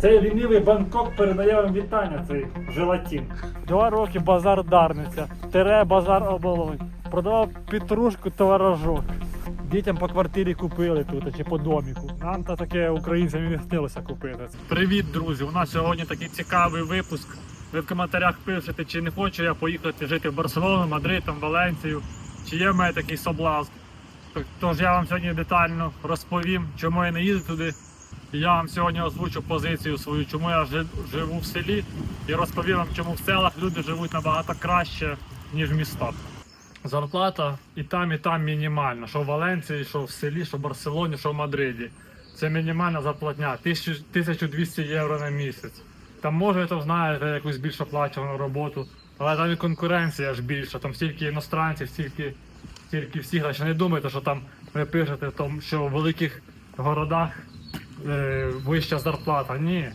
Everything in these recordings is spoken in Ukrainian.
Цей лінивий Бангкок передає вам вітання, цей желатин. Два роки базар Дарниця, тере базар оболонь. Продавав петрушку творожок. Дітям по квартирі купили тут чи по доміку. Нам то таке українцям і не хотілося купити. Привіт, друзі! У нас сьогодні такий цікавий випуск. Ви в коментарях пишете, чи не хочу я поїхати жити в Барселону, Мадрид, там, Валенцію, чи є в мене такий соблазн. Тож я вам сьогодні детально розповім, чому я не їду туди. Я вам сьогодні озвучу позицію свою, чому я живу в селі, і розповім вам, чому в селах люди живуть набагато краще, ніж в містах. Зарплата і там, і там мінімальна. Що в Валенції, що в селі, що в Барселоні, що в Мадриді. Це мінімальна зарплатня 1200 євро на місяць. Там може, то знаєте, якусь більш оплачувану роботу, але там і конкуренція ж більша, там стільки іностранців, стільки, стільки всіх. А ще не думайте, що там ви пишете, що в великих городах е, вища зарплата. Ні.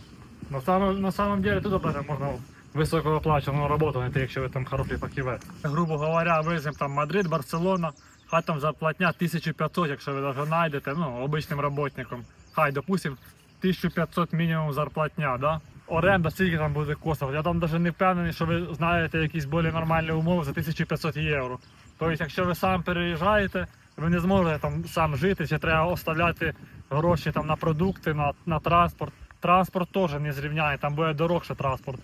На самом, на самом деле тут даже можна високооплачувану роботу знайти, якщо ви там хороший фахівець. Грубо говоря, візьмемо там Мадрид, Барселона, хай там зарплатня 1500, якщо ви навіть знайдете, ну, обичним роботником. Хай, допустим, 1500 мінімум зарплатня, да? Оренда скільки там буде коштувати. Я там навіть не впевнений, що ви знаєте якісь більш нормальні умови за 1500 євро. Тобто, якщо ви сам переїжджаєте, ви не зможете там сам жити, чи треба оставляти гроші там на продукти, на, на транспорт. Транспорт теж не зрівняє, там буде дорогше транспорт.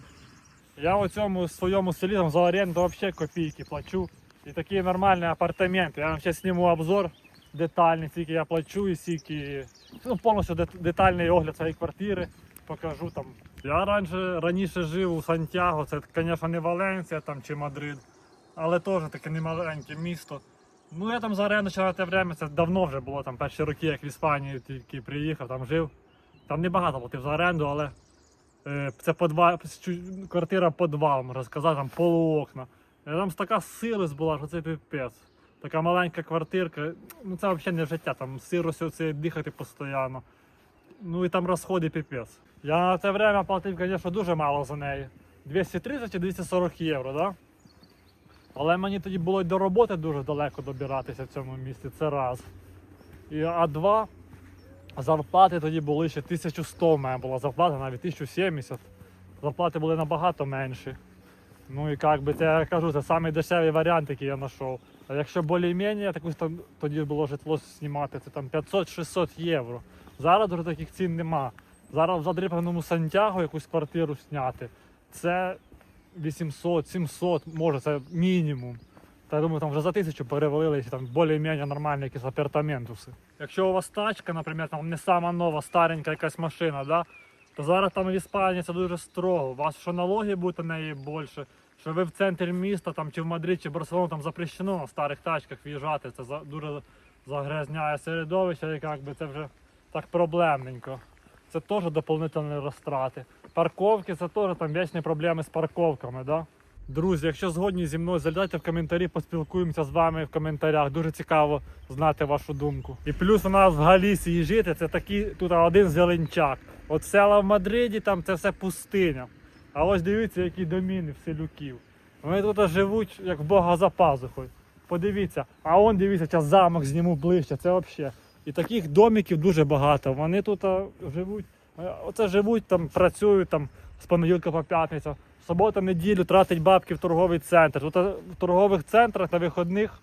Я у цьому своєму селі там за оренду взагалі копійки плачу. І такі нормальні апартаменти. Я вам ще зніму обзор детальний, скільки я плачу і скільки. Ну, повністю детальний огляд цієї квартири покажу там. Я раніше, раніше жив у Сантьяго, це, звісно, не Валенція там, чи Мадрид, але теж таке немаленьке місто. Ну я там за оренду ще те время, це давно вже було, там перші роки, як в Іспанії тільки приїхав, там жив. Там небагато платив за оренду, але е, це подва... чу- квартира подвал, можна сказати, там полуокна. Е, Там така сирость була, що це піпець. Така маленька квартирка, ну це взагалі не життя, там сиростю це дихати постійно. Ну і там розходи піпець. Я на те время платив, звісно, дуже мало за неї. 230 чи 240 євро, да? Але мені тоді було й до роботи дуже далеко добиратися в цьому місті, це раз. І, а два, зарплати тоді були ще 1100 в мене була зарплата, навіть 1070. Зарплати були набагато менші. Ну і як би це я кажу, це самий дешевий варіант, який я знайшов. А якщо більш-менш якусь там тоді було житло знімати, це там 500-600 євро. Зараз вже таких цін нема. Зараз в задрипаному Сантьяго якусь квартиру зняти. Це 800-700, може, це мінімум. Та я думаю, там вже за тисячу перевалили, якщо там більш-менш нормальні якісь апартаментуси. Якщо у вас тачка, наприклад, там не сама нова, старенька якась машина, да, то зараз там в Іспанії це дуже строго. У вас що налоги будуть на неї більше, що ви в центрі міста, там, чи в Мадрид, чи Барселону, там запрещено на старих тачках в'їжджати. Це дуже загрязняє середовище, як би це вже так проблемненько. Це теж доповнительні розтрати. Парковки це теж там вічні проблеми з парковками. Да? Друзі, якщо згодні зі мною, залітайте в коментарі, поспілкуємося з вами в коментарях. Дуже цікаво знати вашу думку. І плюс у нас в Галісії жити, це такий тут один зеленчак. От села в Мадриді, там це все пустиня. А ось дивіться, які доміни в селюків. Вони тут живуть як в Бога за пазухою. Подивіться, а он дивіться, зараз замок зніму ближче, це взагалі. І таких домиків дуже багато. Вони тут живуть, оце живуть, там працюють там з понеділка по п'ятницю. Субота, неділю тратить бабки в торговий центр. Тут в торгових центрах на виходних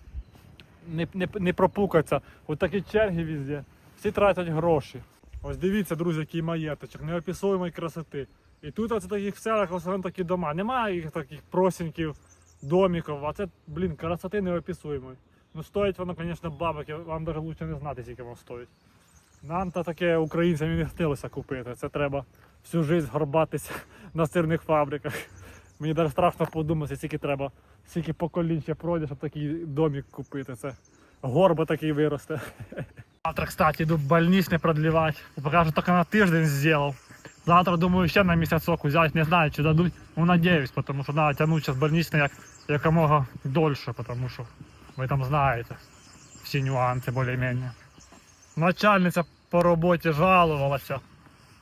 не, не, не пропукаться. Ось такі черги везде. Всі тратять гроші. Ось дивіться, друзі, який маєточок, неописуємої красоти. І тут оце таких в селах в основному такі дома. Немає їх таких просіньків, домиків, а це, блін, красоти неописуємої. Ну стоїть воно, звісно, бабок, вам навіть лучше не знати, скільки воно стоїть. Нам то таке українцям не хотілося купити. Це треба всю життя горбатися на сирних фабриках. Мені навіть страшно подумати, скільки треба, скільки поколінь ще пройде, щоб такий домик купити. Це горба такий виросте. Завтра, кстати, йду больничний продлівати. Покажу, тільки на тиждень зробив. Завтра, думаю, ще на місяцок взяти, не знаю, чи дадуть. Ну, надіюсь, тому що треба тягнути зараз больничний як, якомога дольше, тому що ви там знаєте всі нюанси більш-менш. Начальниця по роботі жалувалася,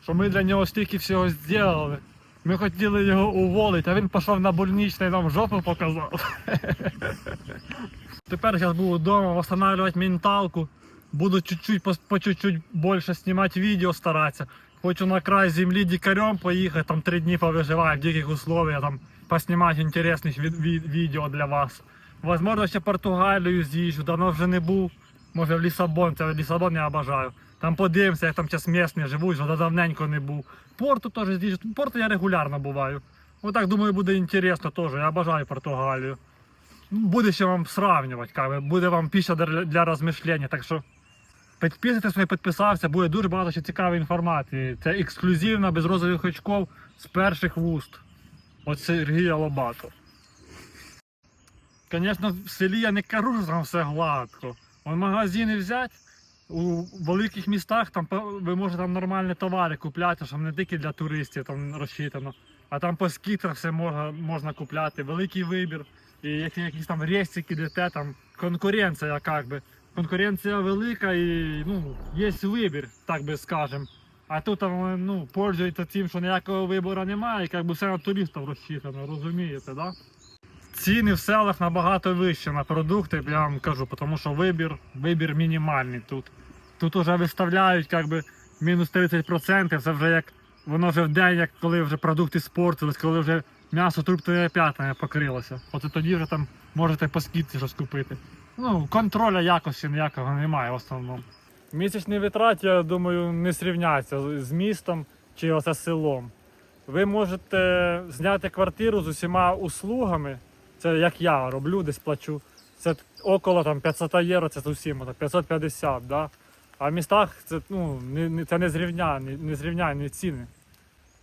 що ми для нього стільки всього зробили. Ми хотіли його уволити, а він пішов на больничний нам жопу показав. Тепер зараз буду вдома встановлювати менталку. Буду чуть-чуть по, чуть-чуть більше знімати відео старатися. Хочу на край землі дикарем поїхати, там три дні повиживаю в диких условиях, там поснімати інтересних від, від, відео для вас. Возможно, ще Португалію з'їжджу, давно вже не був. Може в Лісабон, це Лісабон я обожаю. Там подивимося, як там час місні живуть, вже давненько не був. Порту теж з'їжджу. Порту я регулярно буваю. Ну так думаю, буде інтересно теж. Я обожаю Португалію. Ну, Буде ще вам сравнювати, буде вам пища для, розмишлення. Так що підписуйтесь, не підписався, буде дуже багато ще цікавої інформації. Це ексклюзивно, без розових очков з перших вуст. От Сергія Лобато. Звісно, в селі я не кажу, що там все гладко. Вон магазини взяти. У великих містах там ви можете там нормальні товари купляти, щоб не тільки для туристів там розчитано, а там по скітрах все можна, можна купляти, великий вибір. І як якісь там рейсики, ідете, там конкуренція, як би. Конкуренція велика і ну, є вибір, так би скажем. А тут там, ну, пользуються тим, що ніякого вибору немає, і як би все на туристів розчитано, розумієте, да? Ціни в селах набагато вищі на продукти, я вам кажу, тому що вибір, вибір мінімальний тут. Тут вже виставляють як би, мінус 30%, це вже як воно вже в день, як коли вже продукти спортились, коли вже м'ясо трупними п'ятнами покрилося. От тоді вже там можете по скидці щось купити. Ну, контроля якості ніякого немає в основному. Місячні витрати, я думаю, не срівняться з містом чи оце селом. Ви можете зняти квартиру з усіма услугами. Це як я роблю, десь плачу. Це около там 500 євро, це з усім, 550, да? А в містах це, ну, не, це не зрівняні, не зрівняні ціни.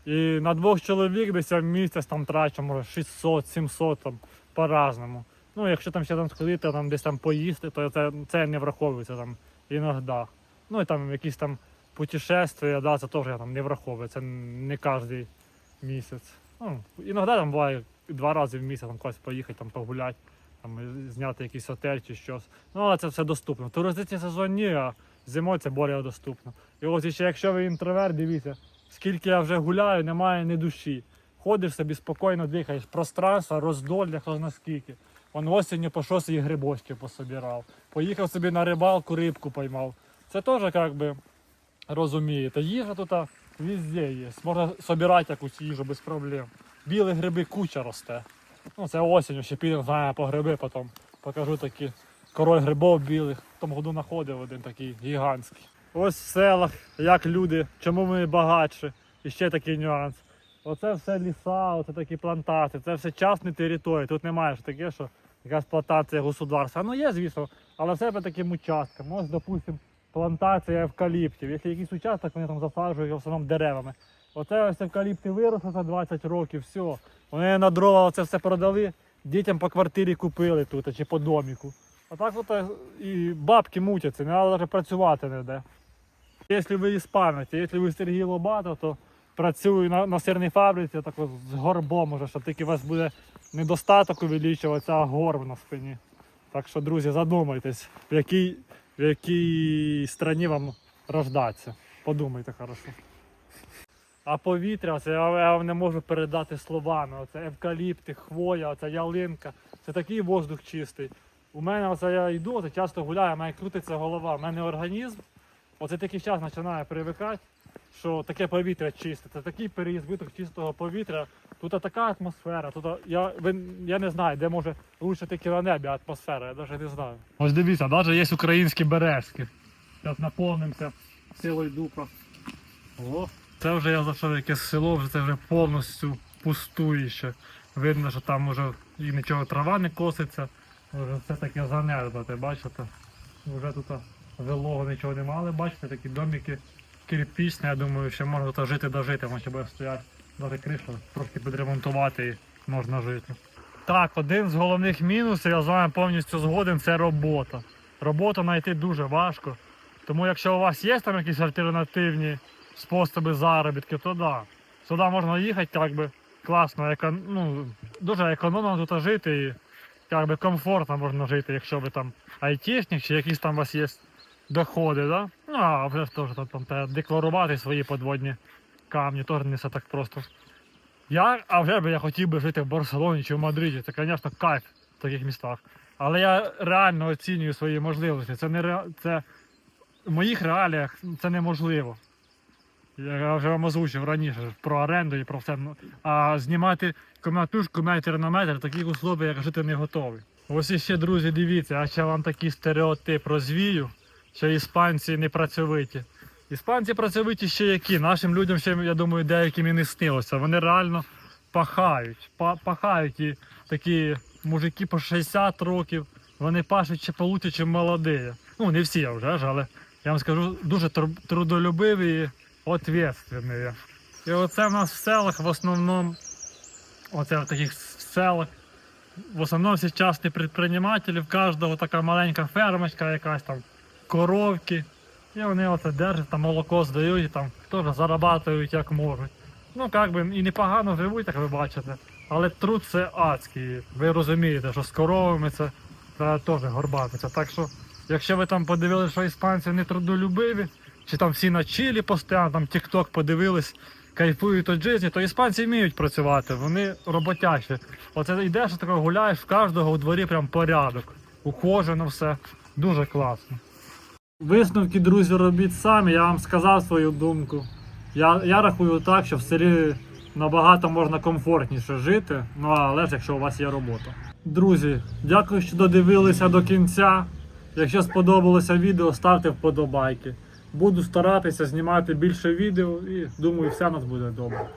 І на двох чоловік десь я в місяць там трачу, може 600, 700 там, по-разному. Ну, якщо там ще там сходити, там десь там поїсти, то це, це не враховується там іноді. Ну і там якісь там путешествия, да, це теж там не враховується, не кожен місяць. Ну, іноді там буває два рази в місяць там кудись поїхати, там погуляти, там зняти якийсь готель чи щось. Ну, але це все доступно. Туристичний сезон ні, а зимою це більш доступно. І ось ще якщо ви інтроверт, дивіться, скільки я вже гуляю, немає ні душі. Ходиш собі спокійно дихаєш, пространство, роздолля, хто наскільки. Он осінню по шосі грибочки пособирав. Поїхав собі на рибалку, рибку поймав. Це теж як би розумієте. Їжа тут везде є. Можна собирати якусь їжу без проблем. Білі гриби куча росте. Ну, це осінню, ще підемо знаємо по гриби, потім покажу такі король грибов білих. В тому году знаходив один такий гігантський. Ось в селах, як люди, чому ми багатші. І ще такий нюанс. Оце все ліса, оце такі плантації, це все частні території. Тут немає ж таке, що якась плантація государства. Ну є, звісно, але все по таким участкам. Ось, допустимо, плантація евкаліптів. Якщо якийсь участок, вони там засаджують в основному деревами. Оце ось евкаліпти виросли за 20 років, все. Вони на дрова це все продали, дітям по квартирі купили тут чи по доміку. А так от е, і бабки мутяться, не треба навіть працювати ніде. Якщо ви іспанець, якщо ви Сергій Лобато, то працюю на, на сирній фабриці так з горбом, уже, щоб тільки у вас буде недостаток увеличуватися, а горб на спині. Так що, друзі, задумайтесь, в якій, в якій страні вам рождатися. Подумайте хорошо. А повітря, це я, вам не можу передати словами. Оце евкаліпти, хвоя, оця ялинка. Це такий воздух чистий. У мене оце я йду, оце часто гуляю, мене крутиться голова. У мене організм, оце такий час починає привикати, що таке повітря чисте. Це такий переізбиток чистого повітря. Тут така атмосфера. Тут я, ви, я не знаю, де може лучше на небі атмосфера, я навіть не знаю. Ось дивіться, навіть є українські березки. Зараз наповнимося силою духа. О, це вже я зайшов якесь село, вже це вже повністю пустуюче. Видно, що там вже і нічого трава не коситься, вже все таке занедбате, бачите? Вже тут вилого нічого не мали, бачите, такі домики кирпічні, я думаю, ще можна жити дожити, може буде стоять навіть кришу, трохи підремонтувати і можна жити. Так, один з головних мінусів, я з вами повністю згоден, це робота. Роботу знайти дуже важко. Тому якщо у вас є там якісь альтернативні способи заробітки, то да. Сюди можна їхати, як би класно, еко- ну, дуже економно тут жити і як би комфортно можна жити, якщо ви там айтішник чи якісь там у вас є доходи, да? Ну, а вже ж теж там, там декларувати свої подводні камні, теж не все так просто. Я, а вже би я хотів би жити в Барселоні чи в Мадриді. Це, звісно, кайф в таких містах. Але я реально оцінюю свої можливості. Це не ре... це в моїх реаліях це неможливо. Я вже вам озвучив раніше про оренду і про все. А знімати комнатушку метр на метр, таких условий, як жити не готовий. Ось іще, друзі, дивіться, а ще вам такий стереотип розвію, що іспанці не працьовиті. Іспанці працьовиті ще які. Нашим людям ще, я думаю, деяким і не снилося. Вони реально пахають. Па- пахають і такі мужики по 60 років, вони пашуть ще ніж молоді. Ну, не всі вже ж, але я вам скажу, дуже тру- трудолюбиві і ответственні. І оце в нас в селах в основному, оце в таких селах, в основному всі частні предпринимателі, в кожного така маленька фермочка якась там, коровки. І вони оце держать, там молоко здають, і там теж зарабатують як можуть. Ну, як би і непогано живуть, як ви бачите. Але труд це адський. Ви розумієте, що з коровами це теж горбатися. Так що, якщо ви там подивилися, що іспанці не трудолюбиві, чи там всі на чилі постійно, там тік-ток подивились, кайфують від житті, то іспанці вміють працювати, вони роботящі. Оце йдеш, тако гуляєш, в кожного у дворі прям порядок. Ухожено все. Дуже класно. Висновки, друзі, робіть самі, я вам сказав свою думку. Я, я рахую так, що в селі набагато можна комфортніше жити, ну але ж якщо у вас є робота. Друзі, дякую, що додивилися до кінця. Якщо сподобалося відео, ставте вподобайки. Буду старатися знімати більше відео і думаю, все нас буде добре.